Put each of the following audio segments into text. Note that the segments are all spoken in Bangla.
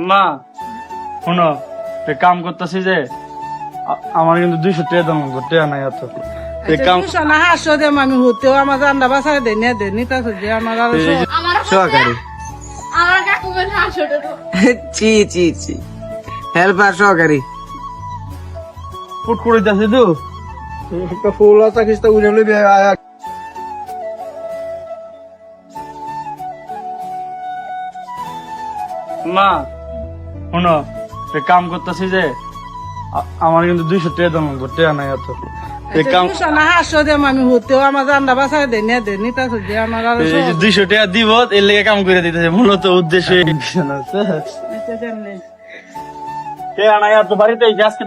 মা শোনো কাম করতেছি যে আমার কিন্তু দুইশো টাকা দাম লাগবে টাকা নাই এত। সহকারী তো। ফুট করে একটা ফুল আছে কিস্তা উড়ে লইবে আয়া। মা শোনো কাম করতেছি যে আমার কিন্তু দুইশো টাকা দাম টাকা নাই এত যে দুইশো টাকা দিব এর লেগে কাম করে দিতেছে মূলত উদ্দেশ্য বাড়িতে আজকে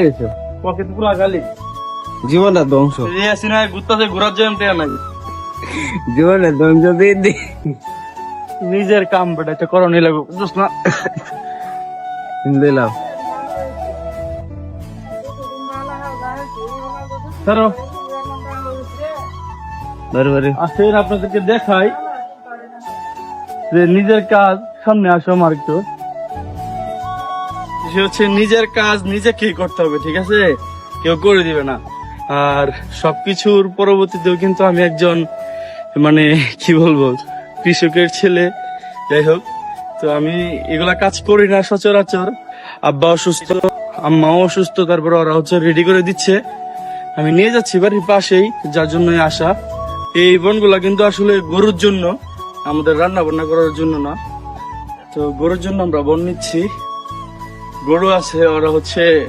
হয়েছে? পকেট পুরা খালি। জীবনটা ধ্বংস। ঘোরার জন্য নাই। জীবনের ধ্বংস দিয়ে দি নিজের কাম বেটা এটা করো নিলে বুঝছ না? দিলাম ধরো। আসেন আপনাদেরকে দেখাই যে নিজের কাজ সামনে আসো আমার একটু। সে হচ্ছে নিজের কাজ নিজেকেই করতে হবে ঠিক আছে? কেউ করে দিবে না। আর সবকিছুর পরবর্তীতেও কিন্তু আমি একজন মানে কি বলব? কৃষকের ছেলে। যাই হোক, তো আমি এগুলা কাজ করি না সচরাচর। আব্বা অসুস্থ, আম্মাও অসুস্থ, তারপরে ওরা হচ্ছে রেডি করে দিচ্ছে। আমি নিয়ে যাচ্ছি বাড়ির পাশেই, যার জন্যই আসা এই বনগুলা কিন্তু আসলে গরুর জন্য, আমাদের রান্না বান্না করার জন্য না। তো গরুর জন্য আমরা বন নিচ্ছি। গরু আছে, ওরা হচ্ছে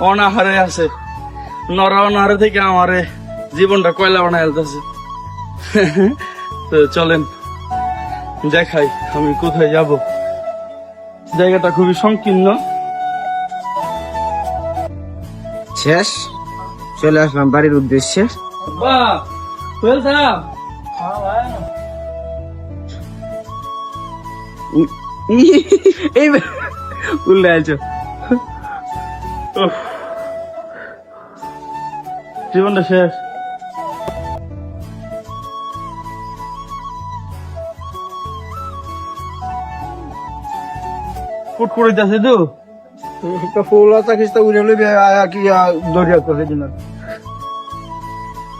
অনাহারে আছে। নরা অনাহারে থেকে আমারে জীবনটা কয়লা বানায় তো চলেন। দেখাই আমি কোথায় যাব? জায়গাটা খুবই সংকীর্ণ। শেষ। চলে আসলাম বাড়ির উদ্দেশ্যে। এই উল্লে আছো জীবনটা শেষ। ফুট করে দিতেছে তো। একটা ফুল আছে কিস্তা উড়ে লইবে আয়া কি দরিয়া করে দিন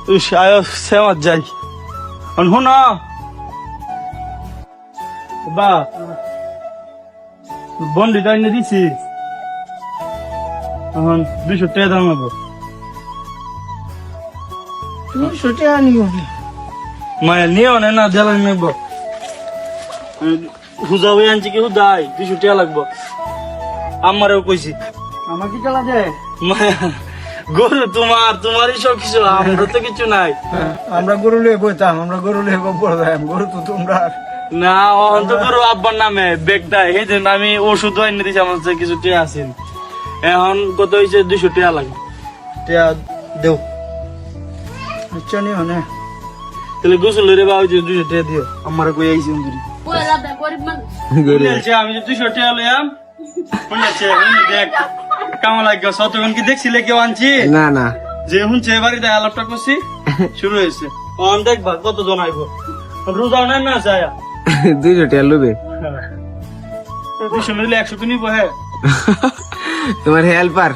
তুই আয় সেমার যাই। আর হো না। বা বন্ডিটা এনে দিছি। এখন দুইশো টাকা দাম নেব ছুটে আনিও মায়া নিও না দেলা নেব। হুজা হয়ে আনছি কি হুদাই দুইশো টাকা লাগবো। আমারও কইছি। আমার কি চালা যায় গরু তোমার তোমারই সব কিছু আমরা তো কিছু নাই। আমরা গরু লিয়ে বইতাম আমরা গরু লিয়ে যাই গরু তো তোমরা। না অন্ত গরু আব্বার নামে বেগ দেয় সেই জন্য আমি ওষুধ এনে দিছি আমার কাছে কিছু টিয়া আছেন এখন কত হয়েছে দুইশো টিয়া লাগবে। টিয়া দেও। ইচ্ছা নিও না। তাহলে গোসল রে বা যে দুইশো টিয়া দিও। আমার কই আইছি আনছি? না না। যে শুনছে বাড়িতে আলাপটা করছি শুরু হয়েছে। অন দেখবা কত জন আইব। রোজা নেন না যায় দুইশো টাকা লুবে দুইশো মিলে একশো তো নিবো হ্যাঁ। তোমার হেল্পার।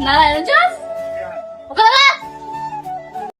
নারায়ণ চাস ওখানে